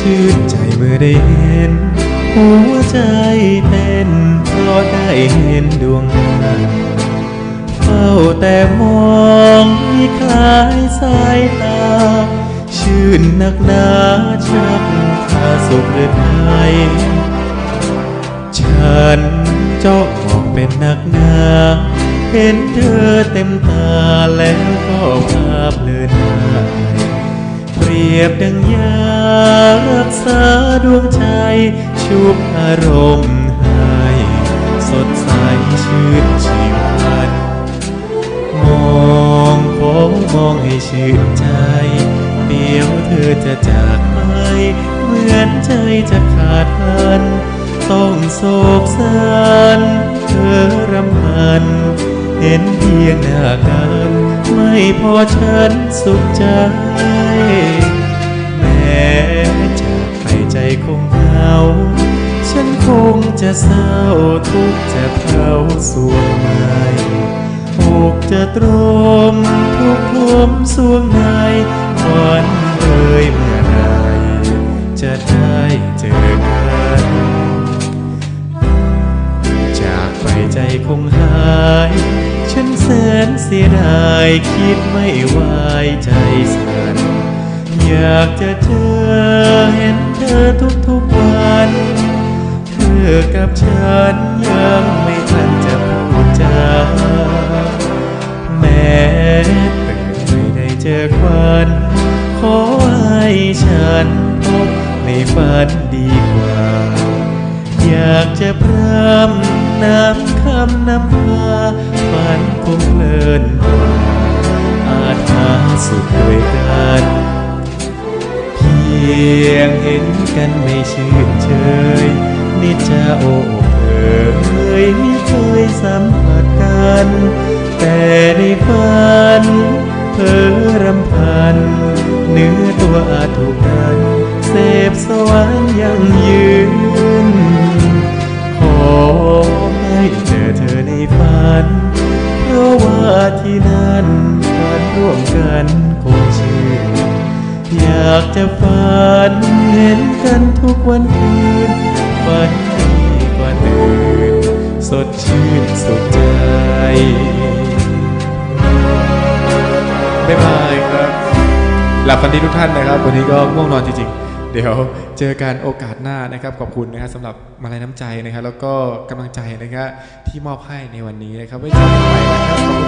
ชื่นใจเมื่อได้เห็น หัวใจเต้นเพราะได้เห็นดวงตาเฝ้าแต่มองให้คล้ายสายตา ชื่นนักหนาชักพาสุขหรือไทยฉันจ้องมองเป็นนักหนาเห็นเธอเต็มตาแล้วก็ภาพเลือนหาย เปรียบดังยารักษาดวงใจ ชุบอารมณ์ให้สดใสชื่นชีวันมองขอมองให้ชื่นใจ เดี๋ยวเธอจะจากไป เหมือนใจจะขาดพัน ต้องโศกสันเธอรำพัน เห็นเพียงหน้ากันไม่พอฉันสุขใจ จากไปใจคงเหงาฉันคงจะเศร้าทุกจะเผาสวงใหม่อกจะตรมทุกข์ทมสวงในวันเอ่ยเมื่อไรจะได้เจอกันจากไปใจคงหายฉันแสนเสียดายคิดไม่ไหวใจสั่น อยากจะเจอเห็นเธอทุกๆวัน เธอกับฉันยังไม่ทันจะพูดจาแม้เกิดไม่ได้เจอควันขอให้ฉันพบในฝันดีกว่า อยากจะพร่ำน้ำคำน้ำพาฝันคงเพลินกว่า ห็นกันไม่ชื่นเชยนิจจะโอ้เอ๋ยไม่เคยสัมผัสกัน แต่ในฝันเพ้อรำพัน เนื้อตัวอาถูกกันเสพสวรรค์ยังยืน ขอให้เจอเธอในฝัน เพราะว่าที่นั่นฝันร่วมกันคงากจะฝันเห็นกันทุกวันคืนฝันดีกว่าตื่นสดชื่นสุขใจ บ๊ายบายครับ หลับฝันดีทุกท่านนะครับ วันนี้ก็ง่วงนอนจริงๆ เดี๋ยวเจอกันโอกาสหน้านะครับ ขอบคุณนะครับสำหรับมาลัยน้ำใจนะครับ แล้วก็กำลังใจนะครับที่มอบให้ในวันนี้นะครับไว้เจอกันใหม่นะครับขอบคุณครับ